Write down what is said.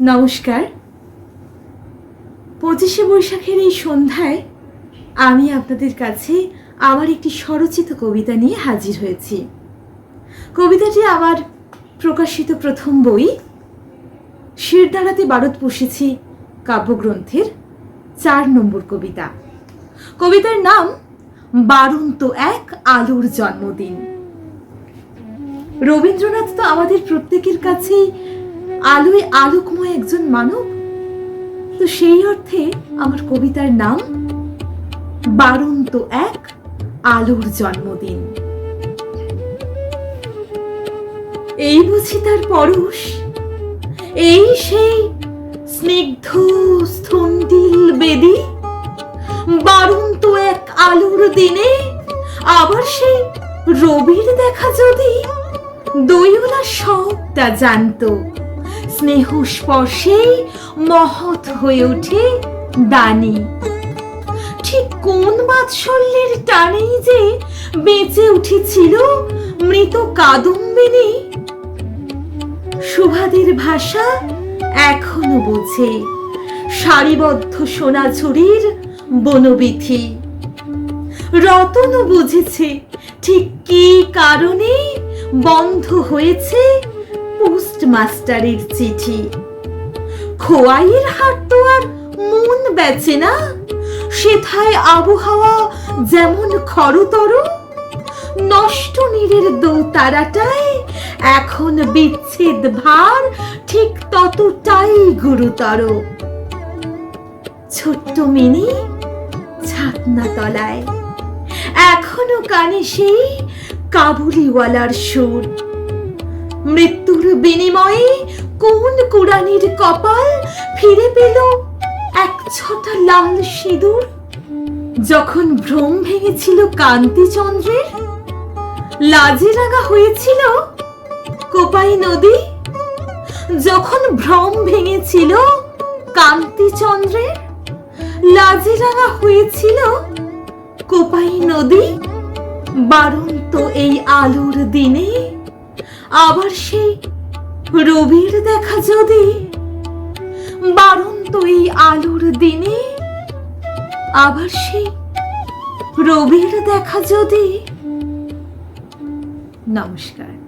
নমস্কার। পঁচিশে বৈশাখের এই সন্ধ্যায় আমি আপনাদের কাছে আমার একটি স্বরচিত কবিতা নিয়ে হাজির হয়েছি। কবিতাটি আমার প্রকাশিত প্রথম বই, শিরদাঁড়াতে বারত পুষেছি কাব্যগ্রন্থের চার নম্বর কবিতা। কবিতার নাম, বারন্ত এক আলোর জন্মদিন। রবীন্দ্রনাথ তো আমাদের প্রত্যেকের কাছেই আলোয় আলোকময় একজন মানব? তো সেই অর্থে আমার কবিতার নাম বারন্ত এক আলোর জন্মদিন। এই বুঝি তার পরশ, এই সেই স্নিগ্ধ স্থন্ডিল বেদি, বারন্ত এক আলোর দিনে আবার সেই রবির দেখা যদি দইওলা সবটা জানতো। স্নেহ স্পর্শেই মহৎ হয়ে ওঠে দানি। ঠিক কোন বাৎসল্যের টানেই যে বেঁচে উঠেছিল মৃত কাদম্বিনী, সুভাদের ভাষা এখনও বোঝে সারিবদ্ধ সোনাঝুরির বনবিথি। রতনও বুঝেছে ঠিক কি কারণে বন্ধ হয়েছে পোস্ট মাস্টারের চিঠি। খোয়াইয়ের হাট তো আর মন বেচে না। সেথায় আবহাওয়া যেমন খরতর, নষ্ট নীরের দোতারাটায় এখন বিচ্ছেদ ভার ঠিক ততটাই গুরুতর। ছোট্ট মিনি ছাতনা তলায় এখনও কানে সেই কাবুলিওয়ালার সুর। মৃত্যুর বিনিময়ে কোন কুড়ানির কপাল ফিরে পেল এক ছটা লাল সিঁদুর? যখন ভ্রম ভেঙেছিল কান্তিচন্দ্রের, লাজে রাগা হয়েছিল কোপাই নদী? যখন ভ্রম ভেঙেছিল কান্তিচন্দ্রের, লাজে রাগা হয়েছিল কোপাই নদী? বারন্ত এই আলোর দিনে আবার সেই রবির দেখা যদি? বারন্ত এই আলোর দিনে। আবার সেই রবির দেখা যদি? নমস্কার।